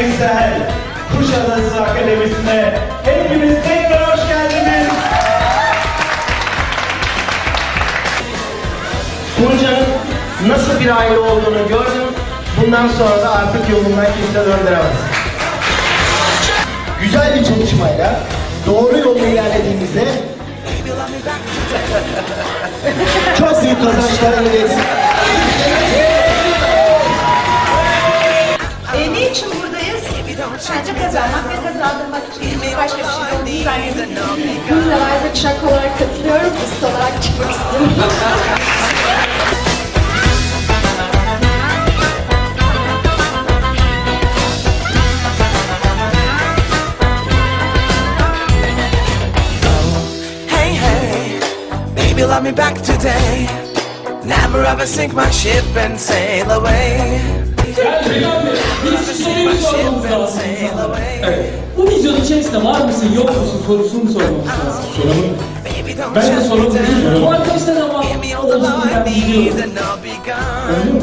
güzel Kuşadası Akademisi'ne hepiniz tekrar hoş geldiniz. Tunca'nın nasıl bir aile olduğunu gördüm. Bundan sonra da artık yolundan kimse döndüremez. Güzel bir çalışmayla doğru yolda ilerlediğimizde çok büyük kazançlar elde ettik. Buralarda çak olarak katılıyorum, çıkmak istiyorum. Hey, hey, baby, love me back today. Never ever sink my ship and sail away. İçerisinde var mısın yok musun sorusunu sormamız lazım. Soralım. Ben de down. Bu arkadaşlar ama olduğunu ben biliyorum. Öyle mi?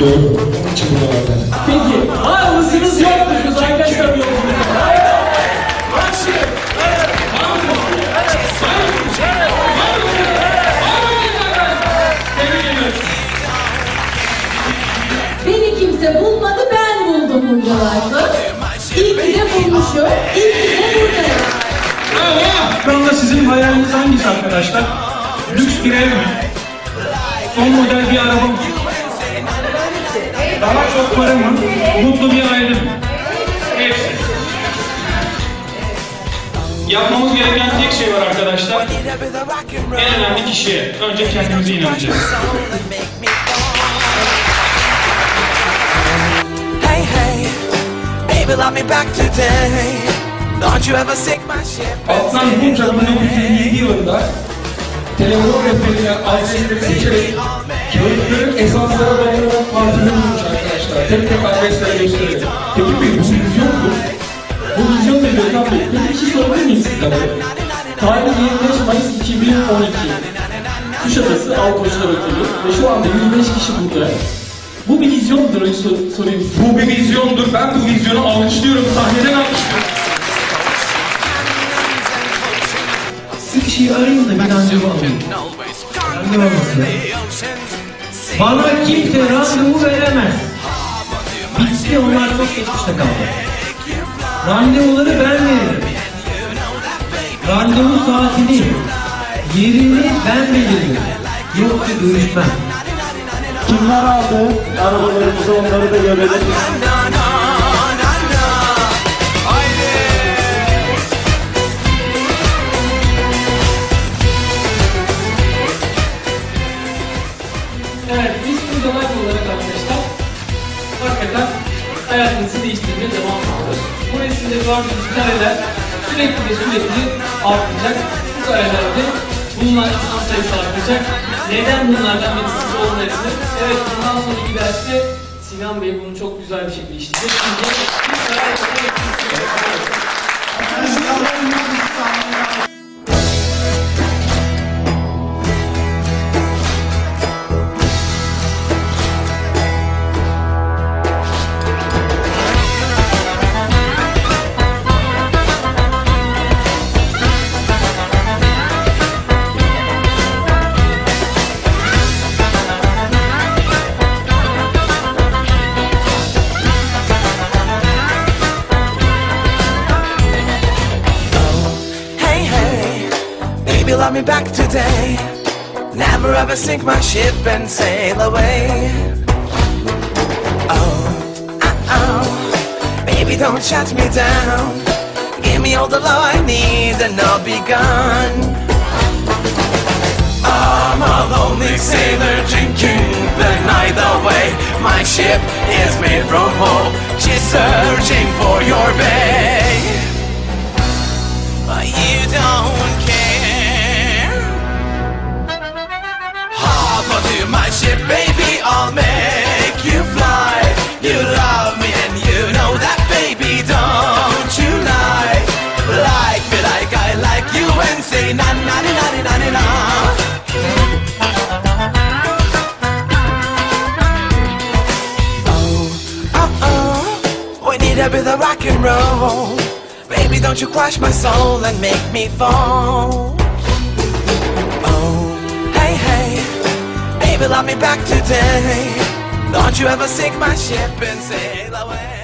Doğru. İçin buralardan. Peki. Var mısınız yok musunuz arkadaşlar yok musunuz? Beni kimse bulmadı, ben buldum buncalarda. İyi ki de bulmuşum, iyi ki. Şu sizin hayaliniz hangisi arkadaşlar? Lüks bir ev mi? Son model bir araba mı? Daha çok para mı? Mutlu bir aile mi? Hepsi. Yapmamız gereken tek şey var arkadaşlar. En önemli kişiye. Önce kendimize inanacağız. Hey, hey, baby, love me back today. Don't you ever sink my ship and Adnan Bunca 1957 yılında telefon rehberine adresleri seçerek kağıtların esanslara dayanarak parfümü bulmuş arkadaşlar. Tek tek adreslere göstererek. Peki bir bu vizyondur. Bu vizyon da Gökhan Bey. Peki bir şey sorabilir miyim sizden? Tarih 25 Mayıs 2012. Kuşadası Alkoçlar Oteli ve şu anda 105 kişi burada. Bu bir vizyon sor- sorayım. Bu bir vizyondur. Ben bu vizyonu alkışlıyorum. Sahneden alkışlıyorum. Randevu alayım. Randevu. Bana kimse randevu veremez. Bitti onlar çok geçmişte kaldı. Randevuları ben veririm. Randevu saatini, yerini ben belirlerim. Yoksa görüşmem. Kimler aldı arabalarımızı onları da görelim. Hayatınızı değiştirmeye devam ediyoruz. Bu resimde gördüğünüz kareler sürekli ve sürekli artacak. Bu karelerde bulunan insan sayısı artacak. Neden bunlardan birisi olmayasınız? Evet, bundan sonraki derste Sinan Bey bunu çok güzel bir şekilde işleyecek. Şimdi bir karar yaparak baby, love me back today. Never ever sink my ship and sail away. Oh, uh, oh, baby, don't shut me down. Give me all the love I need and I'll be gone. I'm a lonely sailor drinking the night away. My ship, baby, I'll make you fly. You love me and you know that, baby, don't you lie. Like me like I like you and say na na na na na na na. Oh, uh, uh, we need a bit of rock and roll. Baby, don't you crush my soul and make me fall. Love me back today. Don't you ever sink my ship and sail away.